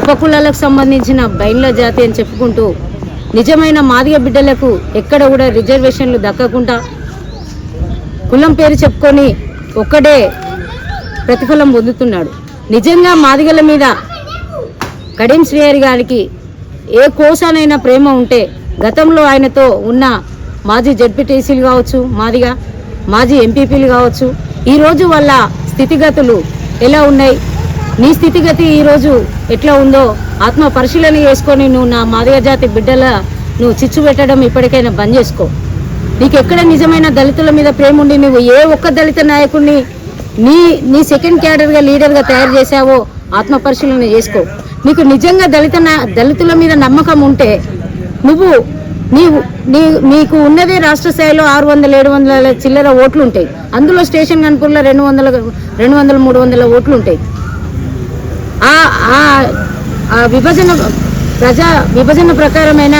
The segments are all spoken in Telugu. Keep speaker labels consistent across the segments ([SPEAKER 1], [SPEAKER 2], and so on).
[SPEAKER 1] ఉపకులాలకు సంబంధించిన బైన్ల జాతి అని చెప్పుకుంటూ నిజమైన మాదిగ బిడ్డలకు ఎక్కడ కూడా రిజర్వేషన్లు దక్కకుండా కులం పేరు చెప్పుకొని ఒక్కడే ప్రతిఫలం పొందుతున్నాడు. నిజంగా మాదిగల మీద కడియం శ్రీహరి గారికి ఏ కోసానైనా ప్రేమ ఉంటే గతంలో ఆయనతో ఉన్న మాజీ జడ్పీటీసీలు కావచ్చు మాదిగా మాజీ ఎంపీపీలు కావచ్చు ఈరోజు వాళ్ళ స్థితిగతులు ఎలా ఉన్నాయి? నీ స్థితిగతి ఈరోజు ఎట్లా ఉందో ఆత్మ పరిశీలన చేసుకొని నువ్వు నా మాదిగ జాతి బిడ్డల నువ్వు చిచ్చు పెట్టడం ఇప్పటికైనా బంద్ చేసుకో. నీకు ఎక్కడ నిజమైన దళితుల మీద ప్రేమ ఉండి నువ్వు ఏ ఒక్క దళిత నాయకుడిని నీ నీ సెకండ్ క్యాడర్గా లీడర్గా తయారు చేశావో ఆత్మ పరిశీలన చేసుకో. నీకు నిజంగా దళిత దళితుల మీద నమ్మకం ఉంటే నువ్వు నీవు నీ నీకు ఉన్నదే రాష్ట్ర స్థాయిలో ఆరు వందల ఏడు వందల చిల్లర ఓట్లు ఉంటాయి అందులో స్టేషన్ కనుపూర్లో రెండు వందల రెండు వందల మూడు వందల ఓట్లు ఉంటాయి ఆ విభజన ప్రజా విభజన ప్రకారమైన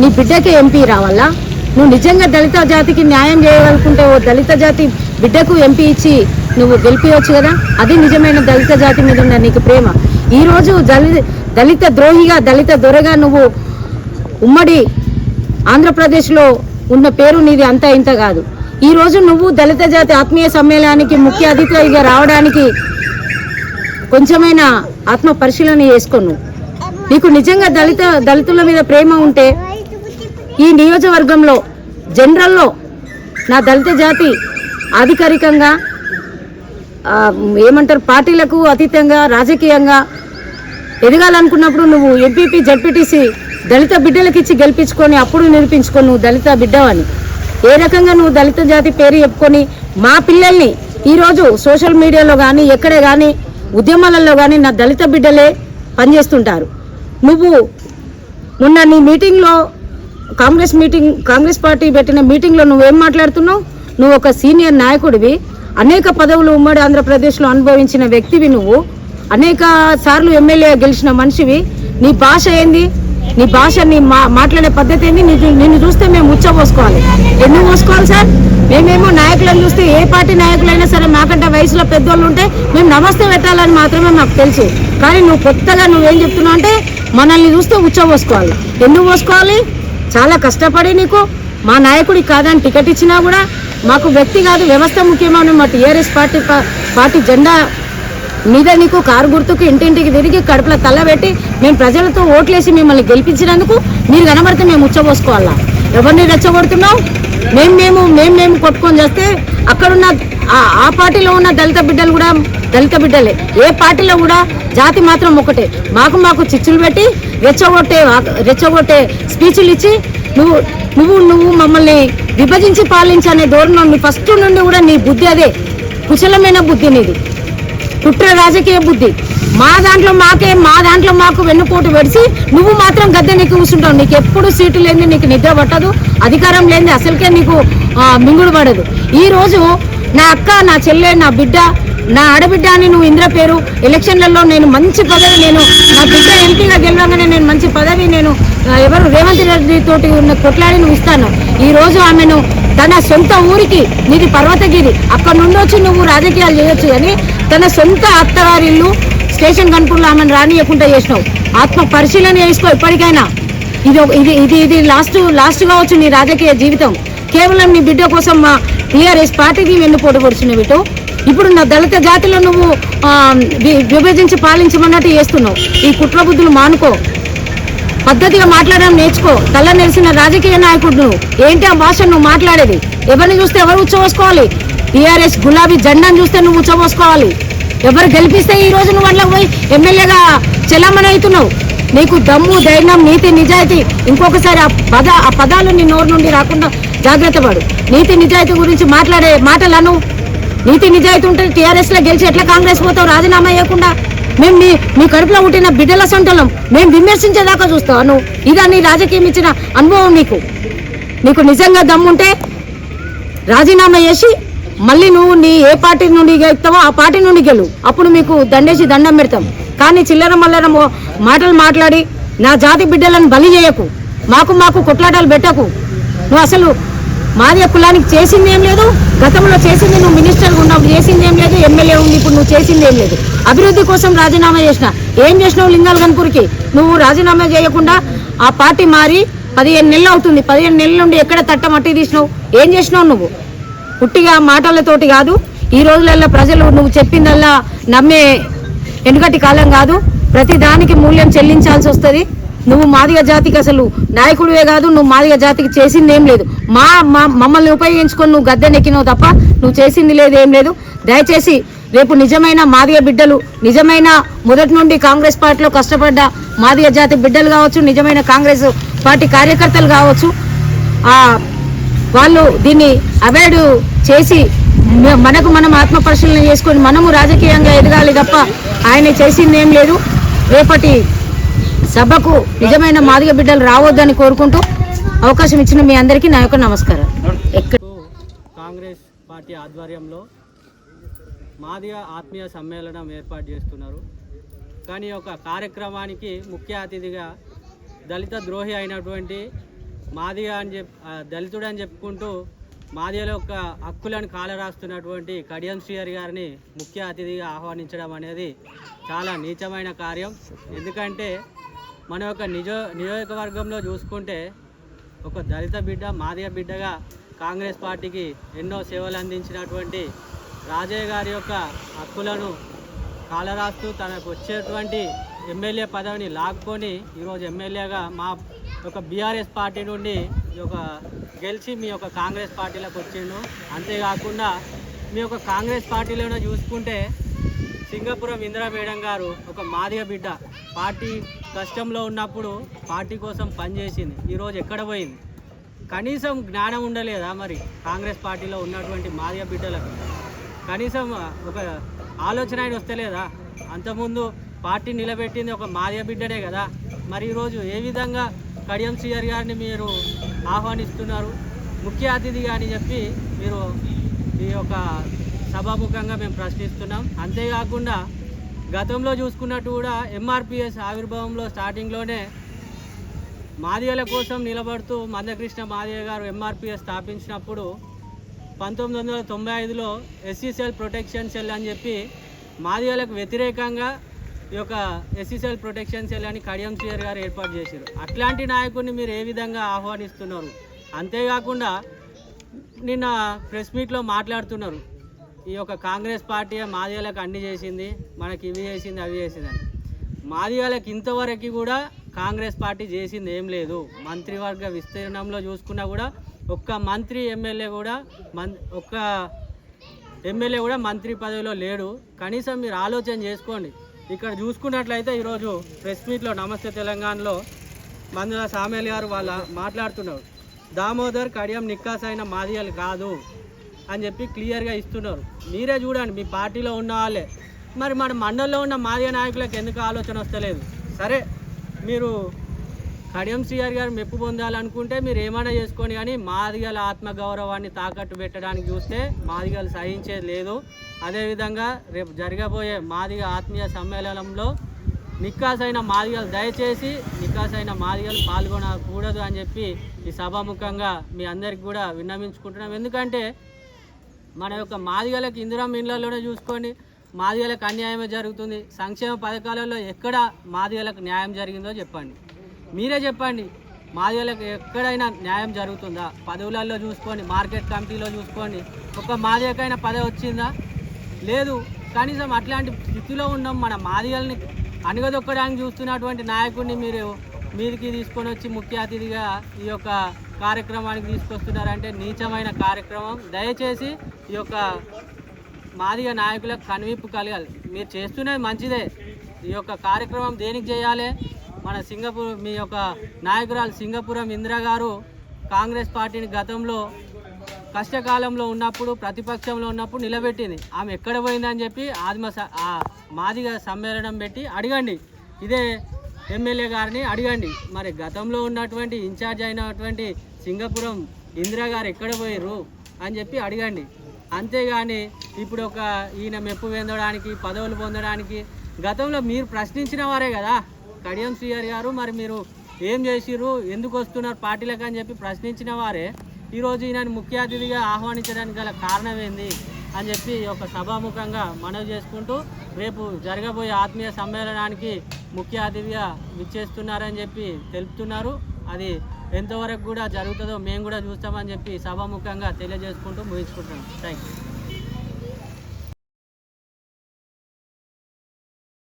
[SPEAKER 1] నీ బిడ్డకే ఎంపీ రావాలా? నువ్వు నిజంగా దళిత జాతికి న్యాయం చేయగలుగుకుంటే ఓ దళిత జాతి బిడ్డకు ఎంపీ ఇచ్చి నువ్వు గెలిపించవచ్చు కదా? అది నిజమైన దళిత జాతి మీద ఉన్న నీకు ప్రేమ. ఈరోజు దళిత దళిత ద్రోహిగా దళిత దొరగా నువ్వు ఉమ్మడి ఆంధ్రప్రదేశ్లో ఉన్న పేరు నీది అంతా ఇంత కాదు. ఈరోజు నువ్వు దళిత జాతి ఆత్మీయ సమ్మేళనానికి ముఖ్య అతిథిగా రావడానికి కొంచెమైనా ఆత్మ పరిశీలన చేసుకోను. నీకు నిజంగా దళిత దళితుల మీద ప్రేమ ఉంటే ఈ నియోజకవర్గంలో జనరల్లో నా దళిత జాతి అధికారికంగా ఏమంటారు పార్టీలకు అతీతంగా రాజకీయంగా ఎదగాలనుకున్నప్పుడు నువ్వు ఎంపీపీ జడ్పీటీసీ దళిత బిడ్డలకిచ్చి గెలిపించుకొని అప్పుడు నిరూపించుకో నువ్వు దళిత బిడ్డవని. ఏ రకంగా నువ్వు దళిత జాతి పేరు చెప్పుకొని మా పిల్లల్ని ఈరోజు సోషల్ మీడియాలో కానీ ఎక్కడే కానీ ఉద్యమాలలో కానీ నా దళిత బిడ్డలే పనిచేస్తుంటారు. నువ్వు మొన్న నీ మీటింగ్లో కాంగ్రెస్ మీటింగ్ కాంగ్రెస్ పార్టీ పెట్టిన మీటింగ్లో నువ్వేం మాట్లాడుతున్నావు? నువ్వు ఒక సీనియర్ నాయకుడివి. అనేక పదవులు ఉమ్మడి ఆంధ్రప్రదేశ్లో అనుభవించిన వ్యక్తివి నువ్వు. అనేక సార్లు ఎమ్మెల్యే గెలిచిన మనిషివి. నీ భాష ఏంది? నీ భాష నీ మా మాట్లాడే పద్ధతి ఏంది? నిన్ను చూస్తే మేము ముచ్చ పోసుకోవాలి. ఎందుకు పోసుకోవాలి సార్? మేమేమో నాయకులను చూస్తే ఏ పార్టీ నాయకులైనా సరే మాకంటే వయసులో పెద్దోళ్ళు ఉంటే మేము నమస్తే పెట్టాలని మాత్రమే మాకు తెలుసు. కానీ నువ్వు కొత్తగా నువ్వేం చెప్తున్నావు అంటే మనల్ని చూస్తే ఉచ్చ పోసుకోవాలి. ఎందుకు పోసుకోవాలి? చాలా కష్టపడి నీకు మా నాయకుడికి కాదని టికెట్ ఇచ్చినా కూడా మాకు వ్యక్తి కాదు వ్యవస్థ ముఖ్యమైన మా టీఆర్ఎస్ పార్టీ పార్టీ జెండా మీద నీకు కారు గుర్తుకు ఇంటింటికి తిరిగి కడుపులో తల్లబెట్టి మేము ప్రజలతో ఓట్లేసి మిమ్మల్ని గెలిపించినందుకు మీరు కనబడితే మేము ఉచ్చబోసుకోవాలా ఎవరిని రెచ్చగొడుతున్నాం మేము మేము మేము మేము కొట్టుకొని చేస్తే అక్కడున్న ఆ- ఆ పార్టీలో ఉన్న దళిత బిడ్డలు కూడా దళిత బిడ్డలే ఏ పార్టీలో కూడా జాతి మాత్రం ఒకటే మాకు మాకు చిచ్చులు పెట్టి రెచ్చగొట్టే రెచ్చగొట్టే స్పీచ్లు ఇచ్చి నువ్వు నువ్వు నువ్వు మమ్మల్ని విభజించి పాలించనే ధోరణి ఫస్ట్ నుండి కూడా నీ బుద్ధి అదే. కుశలమైన బుద్ధి నీది. కుట్ర రాజకీయ బుద్ధి. మా దాంట్లో మాకే మా దాంట్లో మాకు వెన్నుపోటు పెడిసి నువ్వు మాత్రం గద్దె నీకు కూర్చుంటావు. నీకు ఎప్పుడు సీటు లేని నీకు నిద్ర పట్టదు అధికారం లేని అసలుకే నీకు మింగుడు పడదు. ఈ రోజు నా అక్క నా చెల్లె నా బిడ్డ నా ఆడబిడ్డ అని నువ్వు ఇంద్ర పేరు ఎలక్షన్లలో నేను మంచి పదవి నేను నా బిడ్డ ఎంపీగా గెలవగానే నేను మంచి పదవి నేను ఎవరు రేవంత్ రెడ్డి తోటి ఉన్న కొట్లాడి నువ్వు ఇస్తాను. ఈరోజు ఆమెను తన సొంత ఊరికి నీది పర్వతగిరి అక్కడ నుండి వచ్చి నువ్వు రాజకీయాలు చేయొచ్చు కానీ తన సొంత అత్తగారిల్లు స్టేషన్ కనుపూర్లో ఆమెను రానియకుండా చేసినావు. ఆత్మ పరిశీలన చేసుకో ఇప్పటికైనా. ఇది ఇది ఇది ఇది లాస్ట్ లాస్ట్ కావచ్చు నీ రాజకీయ జీవితం. కేవలం నీ బిడ్డ కోసం మా టీఆర్ఎస్ పార్టీకి వెన్నుపోటు పొడిచిన బిడ్డ. ఇప్పుడు నా దళిత జాతిలో నువ్వు విభజించి పాలించమన్నట్టు చేస్తున్నావు. ఈ కుట్ర బుద్ధులు మానుకో. పద్ధతిగా మాట్లాడడం నేర్చుకో. తల్ల నెలిసిన రాజకీయ నాయకుడు నువ్వు. ఏంటి ఆ భాష నువ్వు మాట్లాడేది? ఎవరిని చూస్తే ఎవరు ఉచ్చోసుకోవాలి టీఆర్ఎస్ గులాబీ జెండాను చూస్తే నువ్వు ఉచ్చబోసుకోవాలి ఎవరు గెలిపిస్తే ఈ రోజు నువ్వు అందులో పోయి ఎమ్మెల్యేగా చెల్లమని అవుతున్నావు నీకు దమ్ము ధైర్యం నీతి నిజాయితీ ఇంకొకసారి ఆ పద ఆ పదాలు నీ నోరు నుండి రాకుండా జాగ్రత్త పడు. నీతి నిజాయితీ గురించి మాట్లాడే మాటలను నీతి నిజాయితీ ఉంటే టీఆర్ఎస్లో గెలిచి ఎట్లా కాంగ్రెస్ పోతావు? రాజీనామా చేయకుండా మేము నీ మీ కడుపులో పుట్టిన బిడ్డల సొంతలం మేము విమర్శించేదాకా చూస్తావు నువ్వు? ఇదా నీ రాజకీయం ఇచ్చిన అనుభవం నీకు. నీకు నిజంగా దమ్ముంటే రాజీనామా చేసి మళ్ళీ నువ్వు నీ ఏ పార్టీ నుండి గెలుస్తావో ఆ పార్టీ నుండి గెలు. అప్పుడు మీకు దండేసి దండం పెడతాం. కానీ చిల్లర మల్లర మాటలు మాట్లాడి నా జాతి బిడ్డలను బలి చేయకు. మాకు మాకు కొట్లాటలు పెట్టకు. నువ్వు అసలు మాదిగ కులానికి చేసింది ఏం లేదు. గతంలో చేసింది నువ్వు మినిస్టర్గా ఉన్నప్పుడు చేసింది ఏం లేదు. ఎమ్మెల్యే ఉంది ఇప్పుడు నువ్వు చేసింది ఏం లేదు. అభివృద్ధి కోసం రాజీనామా చేసిన. ఏం చేసినావు లింగాల గన్పూర్కి నువ్వు రాజీనామా చేయకుండా ఆ పార్టీ మారి పదిహేను నెలలు అవుతుంది. పదిహేను నెలల నుండి ఎక్కడ తట్ట మట్టి తీసినావు? ఏం చేసినావు నువ్వు? పుట్టిగా మాటలతోటి కాదు ఈ రోజులలో ప్రజలు నువ్వు చెప్పిందల్లా నమ్మే వెనుకటి కాలం కాదు. ప్రతి దానికి మూల్యం చెల్లించాల్సి వస్తుంది. నువ్వు మాదిగ జాతికి అసలు నాయకుడివే కాదు నువ్వు మాదిగ జాతికి చేసింది ఏం లేదు. మా మమ్మల్ని ఉపయోగించుకొని నువ్వు గద్దెనెక్కినావు తప్ప నువ్వు చేసింది లేదు ఏం లేదు. దయచేసి రేపు నిజమైన మాదిగ బిడ్డలు నిజమైన మొదటి నుండి కాంగ్రెస్ పార్టీలో కష్టపడ్డ మాదిగ జాతి బిడ్డలు కావచ్చు నిజమైన కాంగ్రెస్ పార్టీ కార్యకర్తలు కావచ్చు ఆ వాళ్ళు దీన్ని అవాయిడ్ చేసి మనకు మనం ఆత్మ పరిశీలన చేసుకొని మనము రాజకీయంగా ఎదగాలి తప్ప ఆయన చేసింది ఏం లేదు. రేపటి సభకు నిజమైన మాదిగ బిడ్డలు రావద్దని కోరుకుంటూ అవకాశం ఇచ్చిన మీ అందరికీ నా యొక్క నమస్కారం.
[SPEAKER 2] కాంగ్రెస్ పార్టీ ఆధ్వర్యంలో మాదిగ ఆత్మీయ సమ్మేళనం ఏర్పాటు చేస్తున్నారు. కానీ ఒక కార్యక్రమానికి ముఖ్య అతిథిగా దళిత ద్రోహి అయినటువంటి మాదిగా అని చెప్ దళితుడు అని చెప్పుకుంటూ మాదిగల యొక్క హక్కులను కాలరాస్తున్నటువంటి కడియం శ్రీహరి గారిని ముఖ్య అతిథిగా ఆహ్వానించడం అనేది చాలా నీచమైన కార్యం. ఎందుకంటే మన యొక్క నిజో నియోజకవర్గంలో చూసుకుంటే ఒక దళిత బిడ్డ మాదిగ బిడ్డగా కాంగ్రెస్ పార్టీకి ఎన్నో సేవలు అందించినటువంటి రాజయ్య గారి యొక్క హక్కులను కాలరాస్తూ తనకు వచ్చేటువంటి ఎమ్మెల్యే పదవిని లాక్కొని ఈరోజు ఎమ్మెల్యేగా మా ఒక బీఆర్ఎస్ పార్టీ నుండి ఒక గెలిచి మీ యొక్క కాంగ్రెస్ పార్టీలోకి వచ్చిండు. అంతేకాకుండా మీ యొక్క కాంగ్రెస్ పార్టీలోనే చూసుకుంటే సింగపురం ఇందిరా మేడం గారు ఒక మాదిగ బిడ్డ. పార్టీ కష్టంలో ఉన్నప్పుడు పార్టీ కోసం పనిచేసింది ఈరోజు ఎక్కడ పోయింది? కనీసం జ్ఞానం ఉండలేదా మరి కాంగ్రెస్ పార్టీలో ఉన్నటువంటి మాదిగ బిడ్డలకు? కనీసం ఒక ఆలోచన ఆయన వస్తలేదా? అంతకుముందు పార్టీ నిలబెట్టింది ఒక మాదిగ బిడ్డనే కదా. మరి ఈరోజు ఏ విధంగా కడియం శ్రీహరి గారిని మీరు ఆహ్వానిస్తున్నారు. ముఖ్య అతిథిగా అని చెప్పి మీరు ఈ యొక్క సభాముఖంగా మేము ప్రశ్నిస్తున్నాం. అంతేకాకుండా గతంలో చూసుకున్నట్టు కూడా ఎంఆర్పిఎస్ ఆవిర్భావంలో స్టార్టింగ్లోనే మాదిగల కోసం నిలబడుతూ మందకృష్ణ మాదిగ గారు ఎంఆర్పిఎస్ స్థాపించినప్పుడు పంతొమ్మిది వందల తొంభై ఐదులో ఎస్సీ సెల్ ప్రొటెక్షన్ సెల్ అని చెప్పి మాదిగలకు వ్యతిరేకంగా ఈ యొక్క ఎస్సీసీఎల్ ప్రొటెక్షన్ సెల్ అని కడియం శ్రీహరి గారు ఏర్పాటు చేశారు. అట్లాంటి నాయకుడిని మీరు ఏ విధంగా ఆహ్వానిస్తున్నారు? అంతేకాకుండా నిన్న ప్రెస్ మీట్లో మాట్లాడుతున్నారు. ఈ యొక్క కాంగ్రెస్ పార్టీ మాదిగలకు అన్ని చేసింది మనకి ఇవి చేసింది అవి చేసింది అని. మాదిగలకు ఇంతవరకు కూడా కాంగ్రెస్ పార్టీ చేసింది ఏం లేదు. మంత్రివర్గ విస్తీర్ణంలో చూసుకున్నా కూడా ఒక్క మంత్రి ఎమ్మెల్యే కూడా మన్ ఒక్క ఎమ్మెల్యే కూడా మంత్రి పదవిలో లేడు. కనీసం మీరు ఆలోచన చేసుకోండి. ఇక్కడ చూసుకున్నట్లయితే ఈరోజు ప్రెస్ మీట్లో నమస్తే తెలంగాణలో మందుల సామేల్ గారు వాళ్ళ మాట్లాడుతున్నారు. దామోదర్ కడియం నిక్కాస్ అయిన మాదిగలు కాదు అని చెప్పి క్లియర్గా ఇస్తున్నారు. మీరే చూడండి మీ పార్టీలో ఉన్న వాళ్ళే. మరి మన మండలంలో ఉన్న మాదిగ నాయకులకు ఎందుకు ఆలోచన వస్తలేదు? సరే మీరు కడియం శ్రీఆర్ గారు మెప్పు పొందాలనుకుంటే మీరు ఏమైనా చేసుకోండి కానీ మాదిగల ఆత్మగౌరవాన్ని తాకట్టు పెట్టడానికి చూస్తే మాదిగలు సహించేది లేదు. అదేవిధంగా రేపు జరగబోయే మాదిగ ఆత్మీయ సమ్మేళనంలో నిక్కాసైన మాదిగలు దయచేసి నిక్కాసైన మాదిగలు పాల్గొనకూడదు అని చెప్పి ఈ సభాముఖంగా మీ అందరికి కూడా విన్నవించుకుంటున్నాం. ఎందుకంటే మన యొక్క మాదిగలకు ఇందిరం ఇండ్లలోనే చూసుకోండి. మాదిగలకు అన్యాయమే జరుగుతుంది. సంక్షేమ పథకాలలో ఎక్కడ మాదిగలకు న్యాయం జరిగిందో చెప్పండి. మీరే చెప్పండి. మాదిగలకు ఎక్కడైనా న్యాయం జరుగుతుందా? పదవులలో చూసుకోండి మార్కెట్ కమిటీలో చూసుకోండి. ఒక మాదిగకైనా పదవి వచ్చిందా? లేదు. కనీసం అట్లాంటి స్థితిలో ఉన్నాం మన మాదిగల్ని అణగదొక్కడానికి చూస్తున్నటువంటి నాయకుడిని మీరు మీదికి తీసుకొని వచ్చి ముఖ్య అతిథిగా ఈ యొక్క కార్యక్రమానికి తీసుకొస్తున్నారంటే నీచమైన కార్యక్రమం. దయచేసి ఈ యొక్క మాదిగ నాయకులకు కనువిప్పు కలగాలి. మీరు చేస్తున్నది మంచిదే. ఈ యొక్క కార్యక్రమం దేనికి చేయాలి? మన సింగపూర్ మీ యొక్క నాయకురాలు సింగపురం ఇందిరా గారు కాంగ్రెస్ పార్టీని గతంలో కష్టకాలంలో ఉన్నప్పుడు ప్రతిపక్షంలో ఉన్నప్పుడు నిలబెట్టింది. ఆమె ఎక్కడ పోయిందని చెప్పి ఆదిమ స- మాదిగ సమ్మేళనం పెట్టి అడగండి. ఇదే ఎమ్మెల్యే గారిని అడగండి. మరి గతంలో ఉన్నటువంటి ఇన్ఛార్జ్ అయినటువంటి సింగపురం ఇందిరా గారు ఎక్కడ పోయారు అని చెప్పి అడగండి. అంతేగాని ఇప్పుడు ఒక ఈయన మెప్పు పొందడానికి పదవులు పొందడానికి గతంలో మీరు ప్రశ్నించిన వారే కదా. కడియం శ్రీహరి గారు మరి మీరు ఏం చేసిర్రు? ఎందుకు వస్తున్నారు? పార్టీలకు అని చెప్పి ప్రశ్నించిన వారే ఈరోజు ఈయనని ముఖ్య అతిథిగా ఆహ్వానించడానికి గల కారణం ఏంది? అని చెప్పి ఒక సభాముఖంగా మనవి చేసుకుంటూ రేపు జరగబోయే ఆత్మీయ సమ్మేళనానికి ముఖ్య అతిథిగా విచ్చేస్తున్నారని చెప్పి తెలుపుతున్నారు. అది ఎంతవరకు కూడా జరుగుతుందో మేము కూడా చూస్తామని చెప్పి సభాముఖంగా తెలియజేసుకుంటూ ముగించుకుంటున్నాం. Thank you